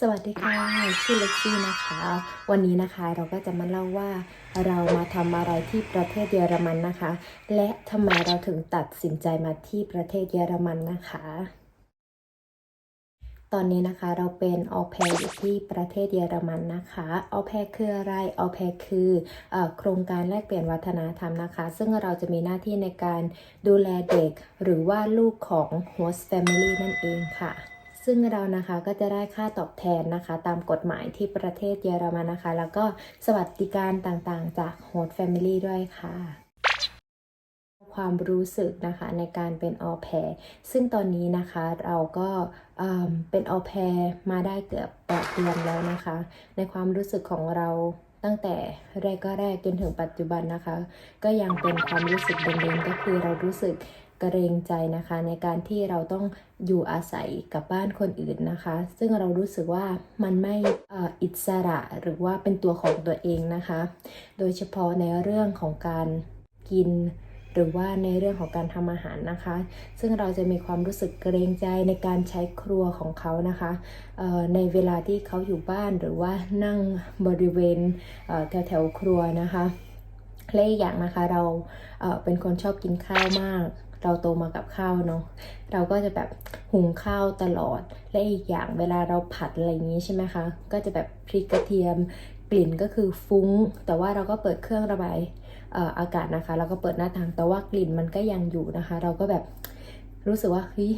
สวัสดีค่ะชื่อเล็กซี่นะคะ วันนี้นะคะเราก็จะมาเล่าว่าเรามาทำอะไรที่ประเทศเยอรมันนะคะ และทำไมเราถึงตัดสินใจมาที่ประเทศเยอรมันนะคะ ตอนนี้นะคะเราเป็นออแพรอยู่ที่ประเทศเยอรมันนะคะออแพรคืออะไรออแพรคืออโครงการแลกเปลี่ยนวัฒนธรรมนะคะ ซึ่งเราจะมีหน้าที่ในการดูแลเด็ก หรือว่าลูกของ host family นั่นเองค่ะ ซึ่งเรานะคะก็จะได้ค่าตอบแทนนะคะ ตามกฎหมายที่ประเทศเยอรมันนะคะ แล้วก็สวัสดิการต่างๆ จาก host family ด้วยค่ะความรู้สึกนะคะในการเป็นออแพรซึ่งตอนนี้นะคะเราก็เเป็นออแพรมาได้เกือบแปดเดือนแล้วนะคะ ในความรู้สึกของเราตั้งแต่แรกก็แรกจนถึงปัจจุบันนะคะ ก็ยังเป็นความรู้สึกเดิมๆก็คือเรารู้สึก เกรงใจนะคะ ในการที่เราต้องอยู่อาศัยกับบ้านคนอื่นนะคะ ซึ่งเรารู้สึกว่ามันไม่อ,อิสระหรือว่าเป็นตัวของตัวเองนะคะ โดยเฉพาะในเรื่องของการกินหรือว่าในเรื่องของการทำอาหารนะคะ ซึ่งเราจะมีความรู้สึกเกรงใจในการใช้ครัวของเขานะคะในเวลาที่เขาอยู่บ้านหรือว่านั่งบริเวณเอ่อแถวๆครัวนะคะและอีกอย่างนะคะเราเเป็นคนชอบกินข้าวมาก เราโตมากับข้าวเนาะเราก็จะแบบหุงข้าวตลอด และอีกอย่างเวลาเราผัดอะไรอย่างนี้ใช่ไหมคะ ก็จะแบบพริกกระเทียมกลิ่นก็คือฟุ้ง แต่ว่าเราก็เปิดเครื่องระบายเอ่ออากาศนะคะ แล้วก็เปิดหน้าต่างแต่ว่ากลิ่นมันก็ยังอยู่นะคะ เราก็แบบรู้สึกว่าเฮ้ย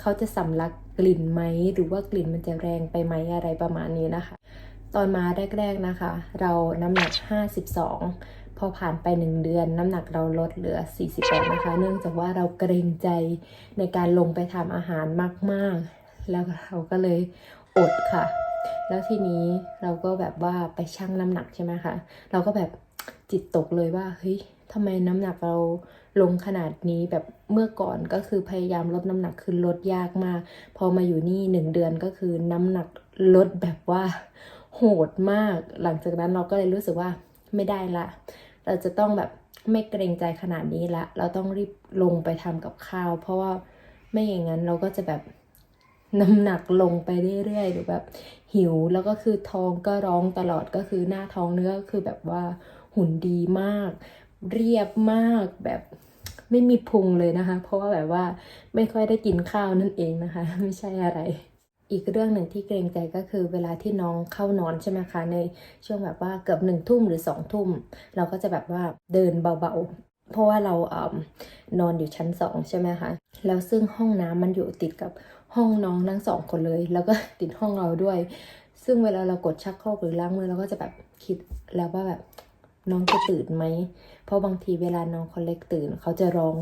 เขาจะสำลักกลิ่นไหมหรือว่ากลิ่นมันจะแรงไปไหมอะไรประมาณนี้นะคะ ตอนมาแรก ๆนะคะ เราน้ำหนัก 52 พอผ่านไป 1 เดือนน้ำหนักเราลดเหลือ 48 นะคะ เนื่องจากว่าเราเกรงใจในการลงไปทำอาหารมาก ๆ แล้วเราก็เลยอดค่ะ แล้วทีนี้เราก็แบบว่าไปชั่งน้ำหนักใช่ไหมคะเราก็แบบจิตตกเลยว่าเฮ้ยทำไมน้ำหนักเราลงขนาดนี้แบบเมื่อก่อนก็คือพยายามลดน้ำหนักคือลดยากมาก พอมาอยู่นี่หนึ่งเดือนก็คือน้ำหนักลดแบบว่าโหดมาก หลังจากนั้นเราก็เลยรู้สึกว่าไม่ได้ละ เราจะต้องแบบไม่เกรงใจขนาดนี้ละ เราต้องรีบลงไปทำกับข้าว เพราะว่าไม่อย่างนั้นเราก็จะแบบน้ำหนักลงไปเรื่อยๆหรือแบบหิวแล้วก็คือท้องก็ร้องตลอดก็คือหน้าท้องเนื้อก็คือแบบว่าหุ่นดีมาก เรียบมากแบบไม่มีพุงเลยนะคะ เพราะว่าแบบว่าไม่ค่อยได้กินข้าวนั่นเองนะคะ ไม่ใช่อะไร อีกเรื่องหนึ่งที่เกรงใจก็คือเวลาที่น้องเข้านอนใช่ไหมคะ ในช่วงแบบว่าเกือบหนึ่งทุ่มหรือสองทุ่ม เราก็จะแบบว่าเดินเบาๆ เพราะว่าเราเอนอนอยู่ชั้นสองใช่ไหมคะ แล้วซึ่งห้องน้ำมันอยู่ติดกับห้องน้องทั้งสองคนเลย แล้วก็ติดห้องเราด้วย ซึ่งเวลาเรากดชักโครกหรือล้างมือเราก็จะแบบคิดแล้วว่าแบบน้องจะตื่นไหม เพราะบางทีเวลาน้องคนเล็กตื่น เขาจะร้อง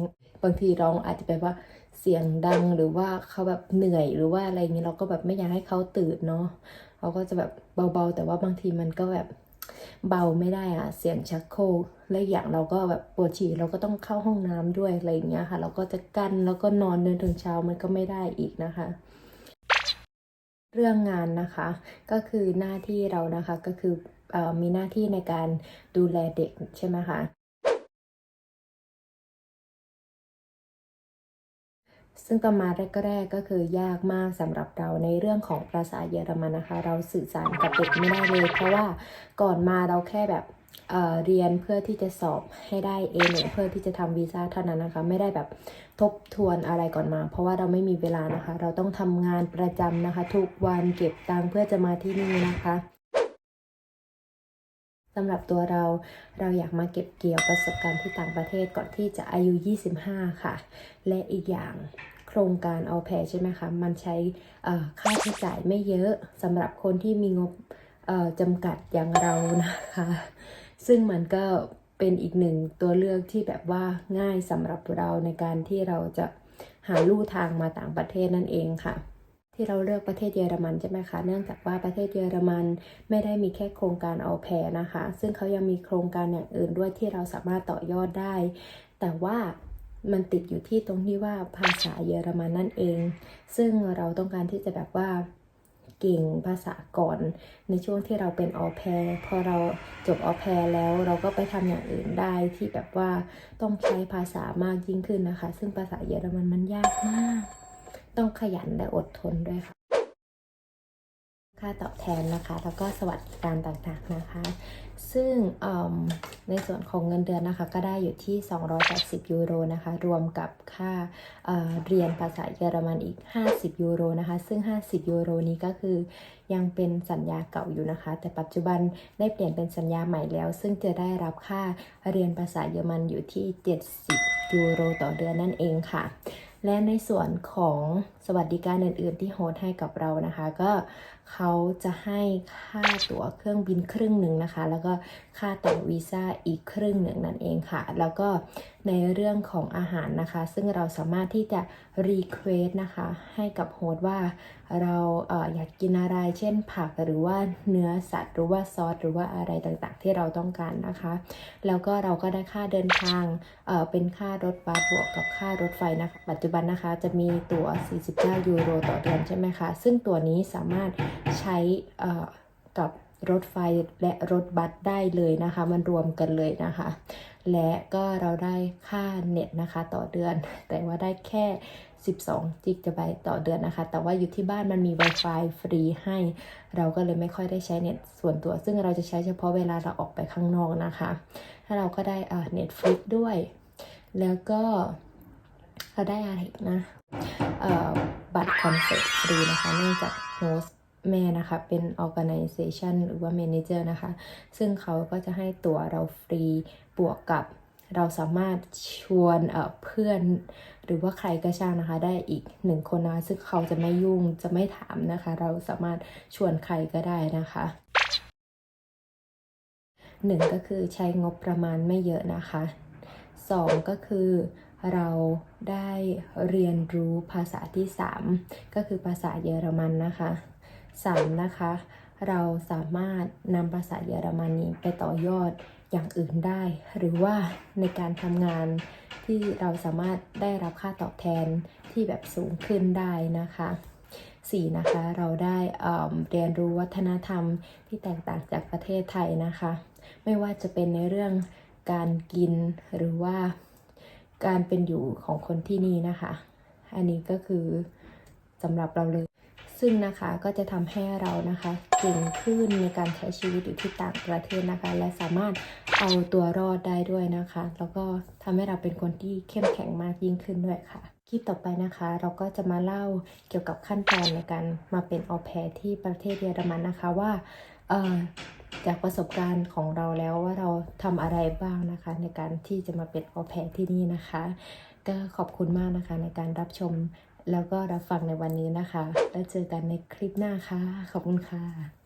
บางทีร้องอาจจะแบบว่า เสียงดังหรือว่าเขาแบบเหนื่อยหรือว่าอะไรอย่างนี้เราก็แบบไม่อยากให้เขาตื่นเนาะเราก็จะแบบเบาๆ แต่ว่าบางทีมันก็แบบเบาไม่ได้อะเสียงชักโครกและอีกอย่างเราก็แบบปวดฉี่เราก็ต้องเข้าห้องน้ำด้วยอะไรอย่างเงี้ยค่ะ เราก็จะกั้นแล้วก็นอนจนถึงเช้ามันก็ไม่ได้อีกนะคะ เรื่องงานนะคะก็คือหน้าที่เรานะคะก็คือมีหน้าที่ในการดูแลเด็กใช่ไหมคะ ซึ่งตอนมาแรกๆก็คือยากมากสำหรับเราในเรื่องของภาษาเยอรมันนะคะ เราสื่อสารกับเด็กไม่ได้เลย เพราะว่าก่อนมาเราแค่แบบเเรียนเพื่อที่จะสอบให้ได้ A1 เพื่อที่จะทำวีซ่าเท่านั้นนะคะ ไม่ได้แบบทบทวนอะไรก่อนมา เพราะว่าเราไม่มีเวลานะคะ เราต้องทำงานประจำนะคะ ทุกวันเก็บตังค์เพื่อจะมาที่นี่นะคะ สำหรับตัวเราเราอยากมาเก็บเกี่ยวประสบการณ์ที่ต่างประเทศก่อนที่จะอายุ 25 ค่ะ และอีกอย่างโครงการเอาแพรใช่ไหมคะ มันใช้ค่าใช้จ่ายไม่เยอะสำหรับคนที่มีงบจำกัดอย่างเรานะคะ ซึ่งมันก็เป็นอีกหนึ่งตัวเลือกที่แบบว่าง่ายสำหรับเราในการที่เราจะหาลู่ทางมาต่างประเทศนั่นเองค่ะ ที่เราเลือกประเทศเยอรมันใช่ไหมคะ เนื่องจากว่าประเทศเยอรมันไม่ได้มีแค่โครงการเอาแพรนะคะ ซึ่งเขายังมีโครงการอย่างอื่นด้วยที่เราสามารถต่อยอดได้ แต่ว่ามันติดอยู่ที่ตรงที่ว่าภาษาเยอรมันนั่นเอง ซึ่งเราต้องการที่จะแบบว่าเก่งภาษาก่อน ในช่วงที่เราเป็นออแพรพอเราจบออแพรแล้วเราก็ไปทำอย่างอื่นได้ที่แบบว่าต้องใช้ภาษามากยิ่งขึ้นนะคะ ซึ่งภาษาเยอรมันมันยากมาก ต้องขยันและอดทนด้วยค่ะ ค่าตอบแทนนะคะ แล้วก็สวัสดิการต่างๆนะคะ ซึ่งในส่วนของเงินเดือนนะคะ ก็ได้อยู่ที่ 280 ยูโรนะคะ รวมกับค่าเเรียนภาษาเยอรมันอีก 50 ยูโรนะคะ ซึ่ง 50 ยูโรนี้ก็คือยังเป็นสัญญาเก่าอยู่นะคะ แต่ปัจจุบันได้เปลี่ยนเป็นสัญญาใหม่แล้ว ซึ่งจะได้รับค่าเรียนภาษาเยอรมันอยู่ที่ 70 ยูโรต่อเดือนนั่นเองค่ะ และในส่วนของสวัสดิการอื่น ๆ ที่โฮสต์ให้กับเรานะคะ ก็ เขาจะให้ค่าตั๋วเครื่องบินครึ่งหนึ่งนะคะ แล้วก็ค่าต่อวีซ่าอีกครึ่งหนึ่งนั่นเองค่ะ แล้วก็ในเรื่องของอาหารนะคะ ซึ่งเราสามารถที่จะรีเควสนะคะ ให้กับโฮสต์ว่าเราเอออยากกินอะไร เช่นผักหรือว่าเนื้อสัตว์หรือว่าซอสหรือว่าอะไรต่างๆ ที่เราต้องการนะคะ แล้วก็เราก็ได้ค่าเดินทางเออเป็นค่ารถบัสบวกกับค่ารถไฟนะคะ ปัจจุบันนะคะจะมีตั๋ว 49 ยูโรต่อเดือนใช่ไหมคะ ซึ่งตั๋วนี้สามารถใช้กับรถไฟและรถบัสได้เลยนะคะ มันรวมกันเลยนะคะ และก็เราได้ค่าเน็ตนะคะต่อเดือน แต่ว่าได้แค่ 12จิกะไบต์ต่อเดือนนะคะ แต่ว่าอยู่ที่บ้านมันมี Wi-Fi ฟรีให้ เราก็เลยไม่ค่อยได้ใช้เน็ตส่วนตัว ซึ่งเราจะใช้เฉพาะเวลาเราออกไปข้างนอกนะคะถ้าเราก็ได้เอ่อ Netflix ด้วย แล้วก็เราได้อะไรอีกนะบัตรคอนเสิร์ตฟรีนะคะเนื่องจากโฮส แม่นะคะ เป็น organization หรือว่า manager นะคะ ซึ่งเขาก็จะให้ตั๋วเราฟรีบวกกับเราสามารถชวนเพื่อน หรือว่าใครก็ช่างนะคะ ได้อีกหนึ่งคนนะคะซึ่งเขาจะไม่ยุ่งจะไม่ถามนะคะ เราสามารถชวนใครก็ได้นะคะหนึ่งก็คือใช้งบประมาณไม่เยอะนะคะสองก็คือเราได้เรียนรู้ภาษาที่สามก็คือภาษาเยอรมันนะคะ สามนะคะ เราสามารถนำภาษาเยอรมันนี้ไปต่อยอดอย่างอื่นได้ หรือว่าในการทำงานที่เราสามารถได้รับค่าตอบแทนที่แบบสูงขึ้นได้นะคะสี่นะคะ เราได้เเรียนรู้วัฒนธรรมที่แตกต่างจากประเทศไทยนะคะ ไม่ว่าจะเป็นในเรื่องการกินหรือว่าการเป็นอยู่ของคนที่นี่นะคะ อันนี้ก็คือสำหรับเราเลย ซึ่งนะคะก็จะทำให้เรานะคะเก่งขึ้นในการใช้ชีวิตอยู่ที่ต่างประเทศนะคะ และสามารถเอาตัวรอดได้ด้วยนะคะ แล้วก็ทำให้เราเป็นคนที่เข้มแข็งมากยิ่งขึ้นด้วยค่ะคลิปต่อไปนะคะ เราก็จะมาเล่าเกี่ยวกับขั้นตอนในการมาเป็นออแพรที่ประเทศเยอรมันนะคะว่าเออจากประสบการณ์ของเราแล้วว่าเราทำอะไรบ้างนะคะ ในการที่จะมาเป็นออแพรที่นี่นะคะ ก็ขอบคุณมากนะคะในการรับชม แล้วก็รับฟังในวันนี้นะคะ แล้วเจอกันในคลิปหน้าค่ะ ขอบคุณค่ะ